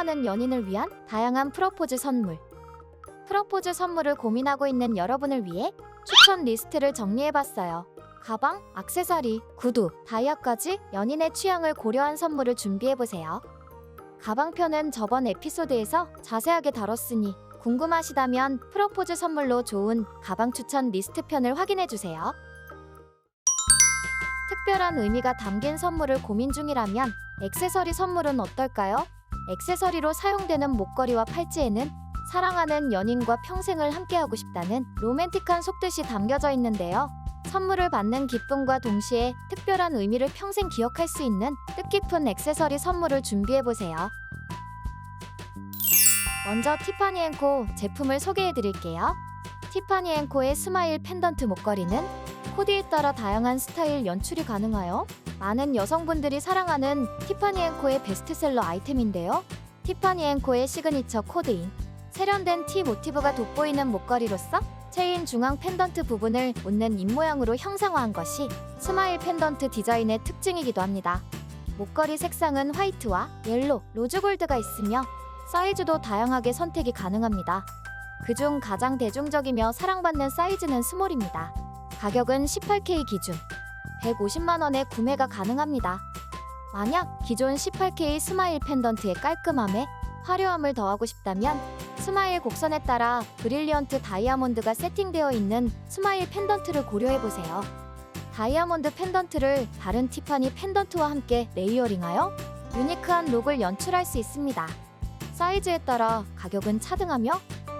사랑하는 연인을 위한 다양한 프로포즈 선물. 프로포즈 선물을 고민하고 있는 여러분을 위해 추천 리스트를 정리해봤어요. 가방, 액세서리, 구두, 다이아까지 연인의 취향을 고려한 선물을 준비해보세요. 가방편은 저번 에피소드에서 자세하게 다뤘으니 궁금하시다면 프로포즈 선물로 좋은 가방 추천 리스트 편을 확인해주세요. 특별한 의미가 담긴 선물을 고민 중이라면 액세서리 선물은 어떨까요? 액세서리로 사용되는 목걸이와 팔찌에는 사랑하는 연인과 평생을 함께하고 싶다는 로맨틱한 속뜻이 담겨져 있는데요. 선물을 받는 기쁨과 동시에 특별한 의미를 평생 기억할 수 있는 뜻깊은 액세서리 선물을 준비해보세요. 먼저 티파니 앤코 제품을 소개해 드릴게요. 티파니 앤코의 스마일 펜던트 목걸이는 코디에 따라 다양한 스타일 연출이 가능하여 많은 여성분들이 사랑하는 티파니 앤코의 베스트셀러 아이템인데요. 티파니 앤코의 시그니처 코드인 세련된 티 모티브가 돋보이는 목걸이로서 체인 중앙 펜던트 부분을 웃는 입 모양으로 형상화한 것이 스마일 펜던트 디자인의 특징이기도 합니다. 목걸이 색상은 화이트와 옐로, 로즈골드가 있으며 사이즈도 다양하게 선택이 가능합니다. 그중 가장 대중적이며 사랑받는 사이즈는 스몰입니다. 가격은 18K 기준 150만 원에 구매가 가능합니다. 만약 기존 18K 스마일 펜던트의 깔끔함에 화려함을 더하고 싶다면 스마일 곡선에 따라 브릴리언트 다이아몬드가 세팅되어 있는 스마일 펜던트를 고려해 보세요. 다이아몬드 펜던트를 다른 티파니 펜던트와 함께 레이어링하여 유니크한 룩을 연출할 수 있습니다. 사이즈에 따라 가격은 차등하며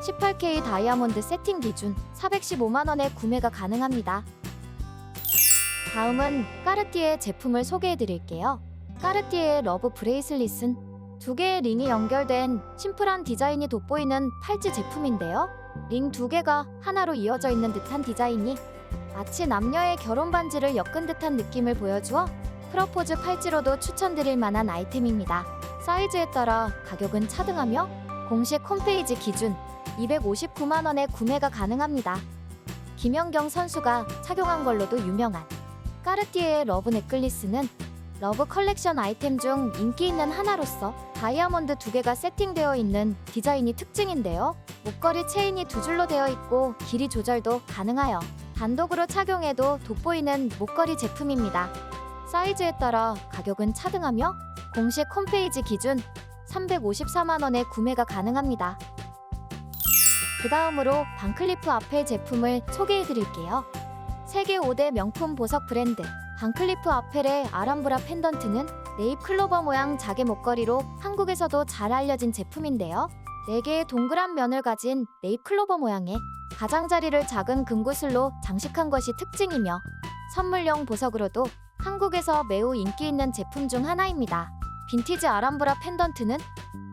18K 다이아몬드 세팅 기준 415만 원에 구매가 가능합니다. 다음은 까르띠에 제품을 소개해 드릴게요. 까르띠에의 러브 브레이슬릿은 두 개의 링이 연결된 심플한 디자인이 돋보이는 팔찌 제품인데요. 링 두 개가 하나로 이어져 있는 듯한 디자인이 마치 남녀의 결혼 반지를 엮은 듯한 느낌을 보여주어 프로포즈 팔찌로도 추천드릴 만한 아이템입니다. 사이즈에 따라 가격은 차등하며 공식 홈페이지 기준 259만 원에 구매가 가능합니다. 김연경 선수가 착용한 걸로도 유명한 까르띠에의 러브 넥클리스는 러브 컬렉션 아이템 중 인기 있는 하나로서 다이아몬드 두 개가 세팅되어 있는 디자인이 특징인데요. 목걸이 체인이 두 줄로 되어 있고 길이 조절도 가능하여 단독으로 착용해도 돋보이는 목걸이 제품입니다. 사이즈에 따라 가격은 차등하며 공식 홈페이지 기준 354만 원에 구매가 가능합니다. 그 다음으로 반클리프 아펠 제품을 소개해 드릴게요. 세계 5대 명품 보석 브랜드 반클리프 아펠의 아람브라 펜던트는 네잎 클로버 모양 자개 목걸이로 한국에서도 잘 알려진 제품인데요. 4개의 동그란 면을 가진 네잎 클로버 모양의 가장자리를 작은 금구슬로 장식한 것이 특징이며 선물용 보석으로도 한국에서 매우 인기 있는 제품 중 하나입니다. 빈티지 아람브라 펜던트는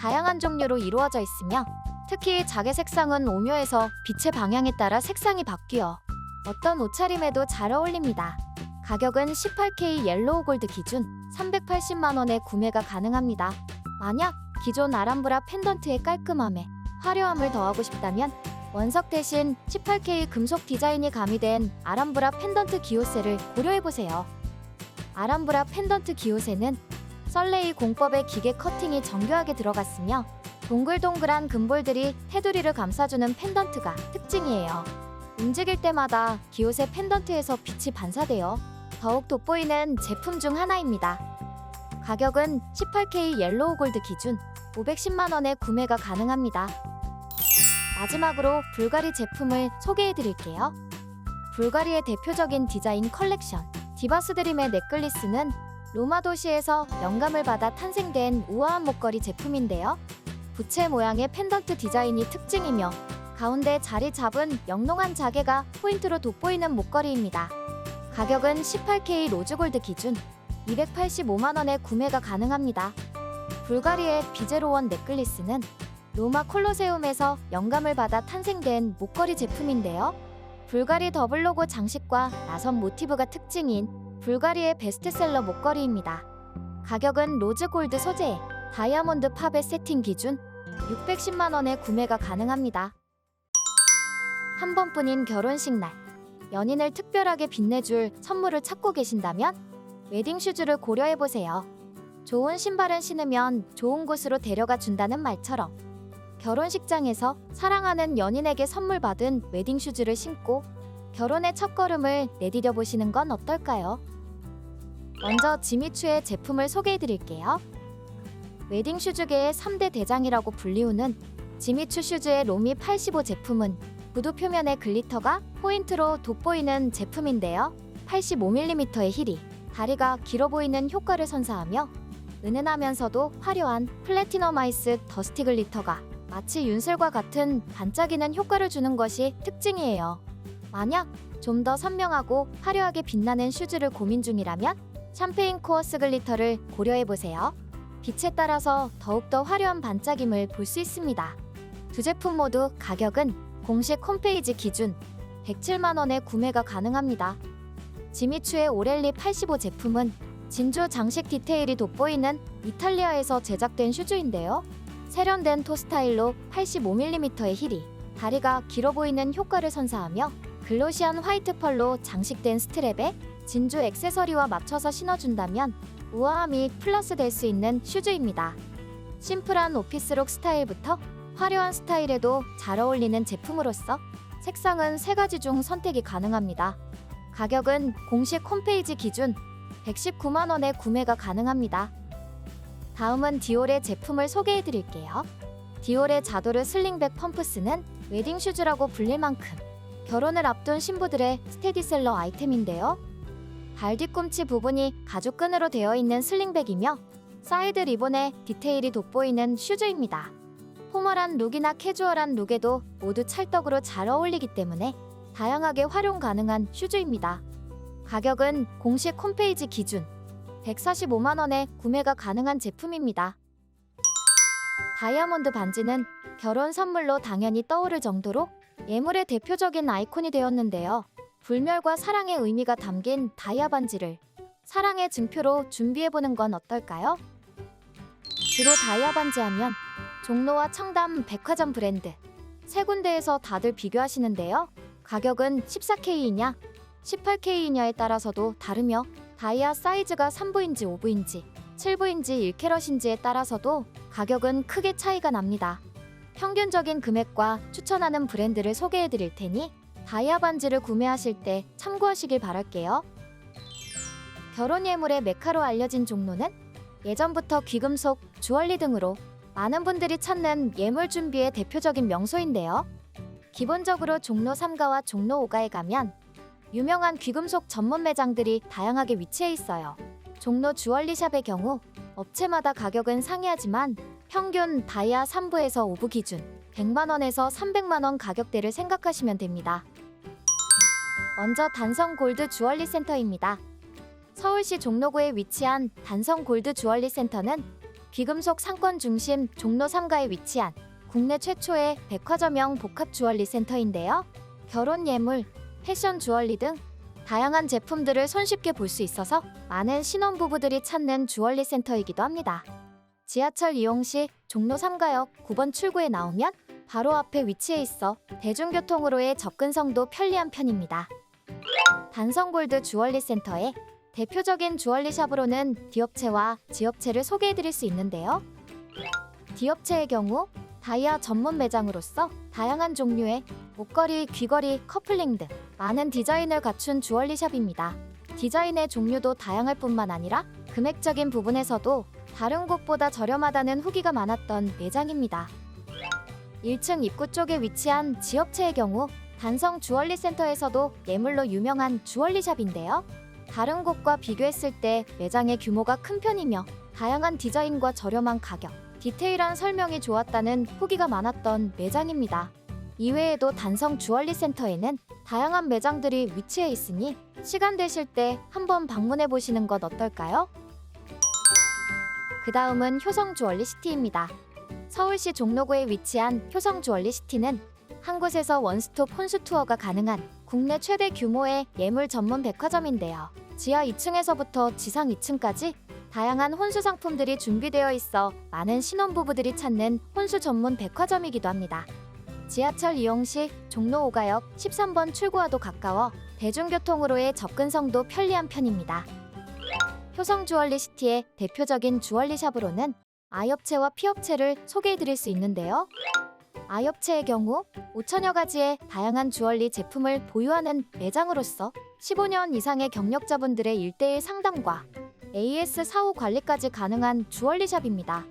다양한 종류로 이루어져 있으며 특히 자개 색상은 오묘해서 빛의 방향에 따라 색상이 바뀌어 어떤 옷차림에도 잘 어울립니다. 가격은 18K 옐로우 골드 기준 380만 원에 구매가 가능합니다. 만약 기존 아람브라 펜던트의 깔끔함에 화려함을 더하고 싶다면 원석 대신 18K 금속 디자인이 가미된 아람브라 펜던트 기호세를 고려해 보세요. 아람브라 펜던트 기호세는 썰레이 공법의 기계 커팅이 정교하게 들어갔으며 동글동글한 금볼들이 테두리를 감싸주는 펜던트가 특징이에요. 움직일 때마다 기호세 펜던트에서 빛이 반사되어 더욱 돋보이는 제품 중 하나입니다. 가격은 18K 옐로우 골드 기준 510만 원에 구매가 가능합니다. 마지막으로 불가리 제품을 소개해 드릴게요. 불가리의 대표적인 디자인 컬렉션 디바스 드림의 넥클리스는 로마 도시에서 영감을 받아 탄생된 우아한 목걸이 제품인데요. 부채 모양의 펜던트 디자인이 특징이며 가운데 자리 잡은 영롱한 자개가 포인트로 돋보이는 목걸이입니다. 가격은 18K 로즈골드 기준 285만 원에 구매가 가능합니다. 불가리의 비제로원 넥클리스는 로마 콜로세움에서 영감을 받아 탄생된 목걸이 제품인데요. 불가리 더블 로고 장식과 나선 모티브가 특징인 불가리의 베스트셀러 목걸이입니다. 가격은 로즈골드 소재, 다이아몬드 팝의 세팅 기준 610만 원에 구매가 가능합니다. 한 번뿐인 결혼식 날, 연인을 특별하게 빛내줄 선물을 찾고 계신다면 웨딩 슈즈를 고려해 보세요. 좋은 신발은 신으면 좋은 곳으로 데려가 준다는 말처럼 결혼식장에서 사랑하는 연인에게 선물 받은 웨딩 슈즈를 신고 결혼의 첫걸음을 내디뎌 보시는 건 어떨까요? 먼저 지미추의 제품을 소개해 드릴게요. 웨딩 슈즈계의 3대 대장이라고 불리우는 지미추 슈즈의 로미 85 제품은 구두 표면의 글리터가 포인트로 돋보이는 제품인데요. 85mm의 힐이 다리가 길어 보이는 효과를 선사하며 은은하면서도 화려한 플래티넘 아이스 더스티 글리터가 마치 윤슬과 같은 반짝이는 효과를 주는 것이 특징이에요. 만약 좀 더 선명하고 화려하게 빛나는 슈즈를 고민 중이라면 샴페인 코어스 글리터를 고려해 보세요. 빛에 따라서 더욱더 화려한 반짝임을 볼 수 있습니다. 두 제품 모두 가격은 공식 홈페이지 기준 107만 원에 구매가 가능합니다. 지미추의 오렐리 85 제품은 진주 장식 디테일이 돋보이는 이탈리아에서 제작된 슈즈인데요. 세련된 토 스타일로 85mm의 힐이 다리가 길어 보이는 효과를 선사하며 글로시한 화이트 펄로 장식된 스트랩에 진주 액세서리와 맞춰서 신어준다면 우아함이 플러스 될 수 있는 슈즈입니다. 심플한 오피스룩 스타일부터 화려한 스타일에도 잘 어울리는 제품으로서 색상은 세 가지 중 선택이 가능합니다. 가격은 공식 홈페이지 기준 119만 원에 구매가 가능합니다. 다음은 디올의 제품을 소개해 드릴게요. 디올의 자도르 슬링백 펌프스는 웨딩 슈즈라고 불릴 만큼 결혼을 앞둔 신부들의 스테디셀러 아이템인데요. 발 뒤꿈치 부분이 가죽끈으로 되어 있는 슬링백이며 사이드 리본에 디테일이 돋보이는 슈즈입니다. 포멀한 룩이나 캐주얼한 룩에도 모두 찰떡으로 잘 어울리기 때문에 다양하게 활용 가능한 슈즈입니다. 가격은 공식 홈페이지 기준 145만 원에 구매가 가능한 제품입니다. 다이아몬드 반지는 결혼 선물로 당연히 떠오를 정도로 예물의 대표적인 아이콘이 되었는데요. 불멸과 사랑의 의미가 담긴 다이아 반지를 사랑의 증표로 준비해보는 건 어떨까요? 주로 다이아 반지 하면 종로와 청담 백화점 브랜드 세 군데에서 다들 비교하시는데요. 가격은 14K이냐, 18K이냐에 따라서도 다르며 다이아 사이즈가 3부인지 5부인지 7부인지 1캐럿인지에 따라서도 가격은 크게 차이가 납니다. 평균적인 금액과 추천하는 브랜드를 소개해 드릴 테니 다이아 반지를 구매하실 때 참고하시길 바랄게요. 결혼 예물의 메카로 알려진 종로는 예전부터 귀금속, 주얼리 등으로 많은 분들이 찾는 예물 준비의 대표적인 명소인데요. 기본적으로 종로 3가와 종로 5가에 가면 유명한 귀금속 전문 매장들이 다양하게 위치해 있어요. 종로 주얼리샵의 경우 업체마다 가격은 상이하지만 평균 다이아 3부에서 5부 기준 100만 원에서 300만 원 가격대를 생각하시면 됩니다. 먼저 단성 골드 주얼리 센터입니다. 서울시 종로구에 위치한 단성 골드 주얼리 센터는 귀금속 상권 중심 종로 3가에 위치한 국내 최초의 백화점형 복합 주얼리 센터인데요. 결혼 예물, 패션 주얼리 등 다양한 제품들을 손쉽게 볼 수 있어서 많은 신혼부부들이 찾는 주얼리 센터이기도 합니다. 지하철 이용 시 종로 3가역 9번 출구에 나오면 바로 앞에 위치해 있어 대중교통으로의 접근성도 편리한 편입니다. 단성골드 주얼리 센터의 대표적인 주얼리 샵으로는 디업체와 지업체를 소개해드릴 수 있는데요. 디업체의 경우 다이아 전문 매장으로서 다양한 종류의 목걸이, 귀걸이, 커플링 등 많은 디자인을 갖춘 주얼리 샵입니다. 디자인의 종류도 다양할 뿐만 아니라 금액적인 부분에서도 다른 곳보다 저렴하다는 후기가 많았던 매장입니다. 1층 입구 쪽에 위치한 지업체의 경우 단성 주얼리 센터에서도 예물로 유명한 주얼리 샵인데요. 다른 곳과 비교했을 때 매장의 규모가 큰 편이며 다양한 디자인과 저렴한 가격, 디테일한 설명이 좋았다는 후기가 많았던 매장입니다. 이외에도 단성 주얼리 센터에는 다양한 매장들이 위치해 있으니 시간 되실 때 한번 방문해 보시는 것 어떨까요? 그 다음은 효성 주얼리 시티입니다. 서울시 종로구에 위치한 효성 주얼리 시티는 한 곳에서 원스톱 혼수 투어가 가능한 국내 최대 규모의 예물 전문 백화점인데요. 지하 2층에서부터 지상 2층까지 다양한 혼수 상품들이 준비되어 있어 많은 신혼부부들이 찾는 혼수 전문 백화점이기도 합니다. 지하철 이용 시 종로 5가역 13번 출구와도 가까워 대중교통으로의 접근성도 편리한 편입니다. 효성 주얼리 시티의 대표적인 주얼리 샵으로는 아이업체와 피업체를 소개해드릴 수 있는데요. 아이업체의 경우 5천여 가지의 다양한 주얼리 제품을 보유하는 매장으로서 15년 이상의 경력자분들의 일대일 상담과 AS 사후 관리까지 가능한 주얼리 샵입니다.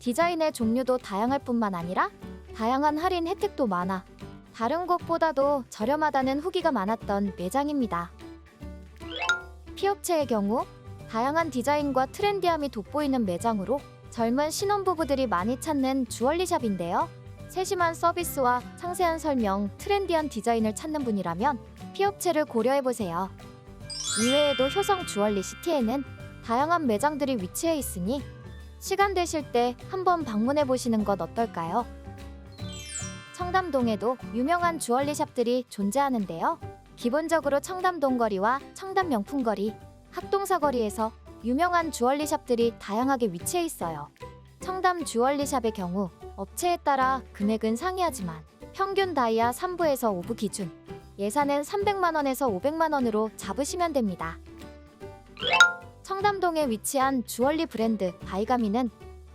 디자인의 종류도 다양할 뿐만 아니라 다양한 할인 혜택도 많아 다른 곳보다도 저렴하다는 후기가 많았던 매장입니다. 피업체의 경우 다양한 디자인과 트렌디함이 돋보이는 매장으로 젊은 신혼부부들이 많이 찾는 주얼리샵인데요. 세심한 서비스와 상세한 설명, 트렌디한 디자인을 찾는 분이라면 피업체를 고려해보세요. 이외에도 효성 주얼리 시티에는 다양한 매장들이 위치해 있으니 시간 되실 때 한번 방문해 보시는 것 어떨까요? 청담동에도 유명한 주얼리 샵들이 존재하는데요. 기본적으로 청담동 거리와 청담 명품 거리, 학동사 거리에서 유명한 주얼리 샵들이 다양하게 위치해 있어요. 청담 주얼리샵의 경우 업체에 따라 금액은 상이하지만 평균 다이아 3부에서 5부 기준 예산은 300만 원에서 500만 원으로 잡으시면 됩니다. 청담동에 위치한 주얼리 브랜드 바이가미는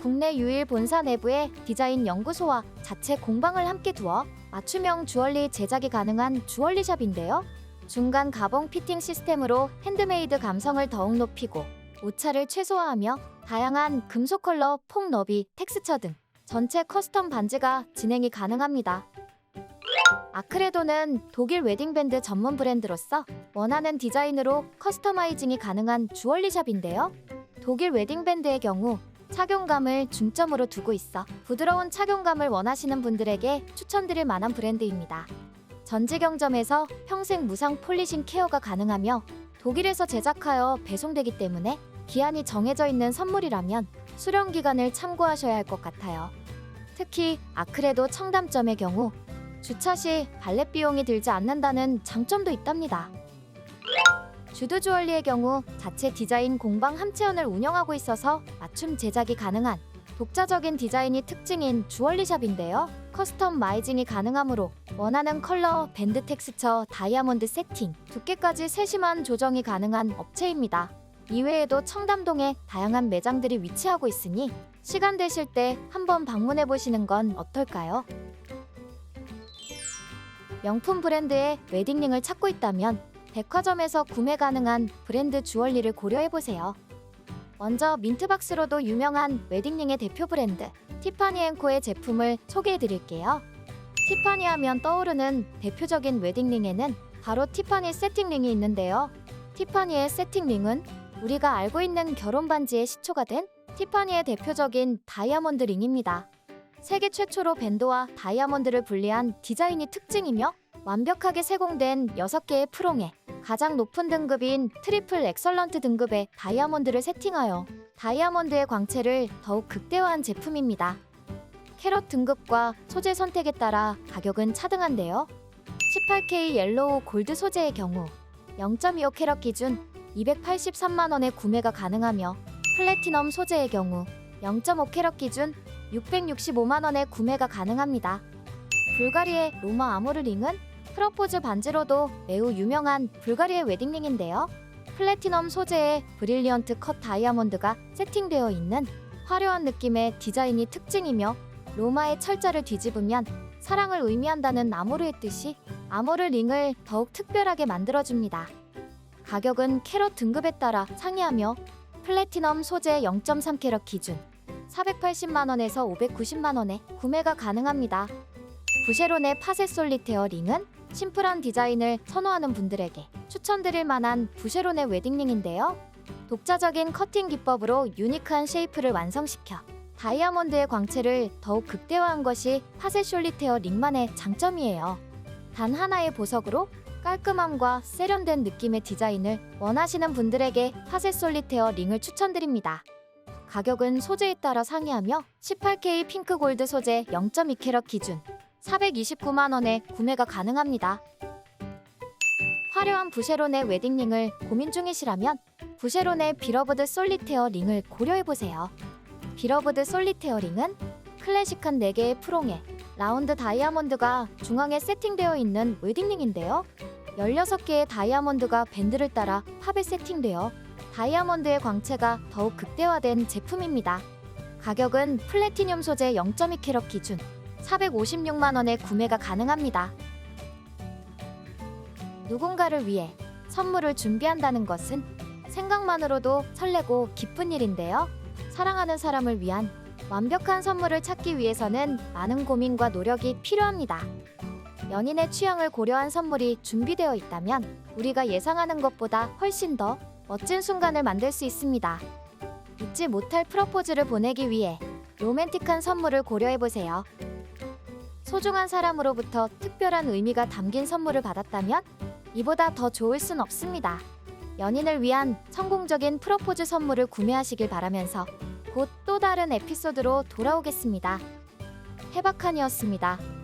국내 유일 본사 내부에 디자인 연구소와 자체 공방을 함께 두어 맞춤형 주얼리 제작이 가능한 주얼리샵인데요. 중간 가봉 피팅 시스템으로 핸드메이드 감성을 더욱 높이고 오차를 최소화하며 다양한 금속 컬러, 폭 너비, 텍스처 등 전체 커스텀 반지가 진행이 가능합니다. 아크레도는 독일 웨딩밴드 전문 브랜드로서 원하는 디자인으로 커스터마이징이 가능한 주얼리샵인데요. 독일 웨딩밴드의 경우 착용감을 중점으로 두고 있어 부드러운 착용감을 원하시는 분들에게 추천드릴 만한 브랜드입니다. 전지경점에서 평생 무상 폴리싱 케어가 가능하며 독일에서 제작하여 배송되기 때문에 기한이 정해져 있는 선물이라면 수령 기간을 참고하셔야 할 것 같아요. 특히 아크레도 청담점의 경우 주차 시 발렛 비용이 들지 않는다는 장점도 있답니다. 주드 주얼리의 경우 자체 디자인 공방 함체원을 운영하고 있어서 맞춤 제작이 가능한 독자적인 디자인이 특징인 주얼리샵인데요. 커스텀 마이징이 가능하므로 원하는 컬러, 밴드 텍스처, 다이아몬드 세팅, 두께까지 세심한 조정이 가능한 업체입니다. 이외에도 청담동에 다양한 매장들이 위치하고 있으니 시간 되실 때 한번 방문해 보시는 건 어떨까요? 명품 브랜드의 웨딩링을 찾고 있다면 백화점에서 구매 가능한 브랜드 주얼리를 고려해 보세요. 먼저 민트박스로도 유명한 웨딩링의 대표 브랜드 티파니 앤코의 제품을 소개해 드릴게요. 티파니 하면 떠오르는 대표적인 웨딩링에는 바로 티파니 세팅링이 있는데요. 티파니의 세팅링은 우리가 알고 있는 결혼 반지의 시초가 된 티파니의 대표적인 다이아몬드 링입니다. 세계 최초로 밴드와 다이아몬드를 분리한 디자인이 특징이며 완벽하게 세공된 6개의 프롱에 가장 높은 등급인 트리플 엑설런트 등급의 다이아몬드를 세팅하여 다이아몬드의 광채를 더욱 극대화한 제품입니다. 캐럿 등급과 소재 선택에 따라 가격은 차등한데요. 18K 옐로우 골드 소재의 경우 0.25 캐럿 기준 283만 원에 구매가 가능하며 플래티넘 소재의 경우 0.5 캐럿 기준 665만 원에 구매가 가능합니다. 불가리의 로마 아모르 링은 프로포즈 반지로도 매우 유명한 불가리의 웨딩링인데요. 플래티넘 소재의 브릴리언트 컷 다이아몬드가 세팅되어 있는 화려한 느낌의 디자인이 특징이며 로마의 철자를 뒤집으면 사랑을 의미한다는 아모르의 뜻이 아모르 링을 더욱 특별하게 만들어줍니다. 가격은 캐럿 등급에 따라 상이하며 플래티넘 소재 0.3 캐럿 기준 480만 원에서 590만 원에 구매가 가능합니다. 부쉐론의 파세 솔리테어 링은 심플한 디자인을 선호하는 분들에게 추천드릴 만한 부쉐론의 웨딩링인데요. 독자적인 커팅 기법으로 유니크한 쉐이프를 완성시켜 다이아몬드의 광채를 더욱 극대화한 것이 파세 솔리테어 링만의 장점이에요. 단 하나의 보석으로 깔끔함과 세련된 느낌의 디자인을 원하시는 분들에게 파세 솔리테어 링을 추천드립니다. 가격은 소재에 따라 상이하며 18K 핑크 골드 소재 0.2 캐럿 기준 429만 원에 구매가 가능합니다. 화려한 부쉐론의 웨딩링을 고민 중이시라면 부쉐론의 비러브드 솔리테어 링을 고려해 보세요. 비러브드 솔리테어 링은 클래식한 4개의 프롱에 라운드 다이아몬드가 중앙에 세팅되어 있는 웨딩링인데요. 16개의 다이아몬드가 밴드를 따라 팝에 세팅되어 다이아몬드의 광채가 더욱 극대화된 제품입니다. 가격은 플래티늄 소재 0.2캐럿 기준 456만 원에 구매가 가능합니다. 누군가를 위해 선물을 준비한다는 것은 생각만으로도 설레고 기쁜 일인데요. 사랑하는 사람을 위한 완벽한 선물을 찾기 위해서는 많은 고민과 노력이 필요합니다. 연인의 취향을 고려한 선물이 준비되어 있다면 우리가 예상하는 것보다 훨씬 더 멋진 순간을 만들 수 있습니다. 잊지 못할 프로포즈를 보내기 위해 로맨틱한 선물을 고려해 보세요. 소중한 사람으로부터 특별한 의미가 담긴 선물을 받았다면 이보다 더 좋을 순 없습니다. 연인을 위한 성공적인 프로포즈 선물을 구매하시길 바라면서 곧 또 다른 에피소드로 돌아오겠습니다. 해박한이었습니다.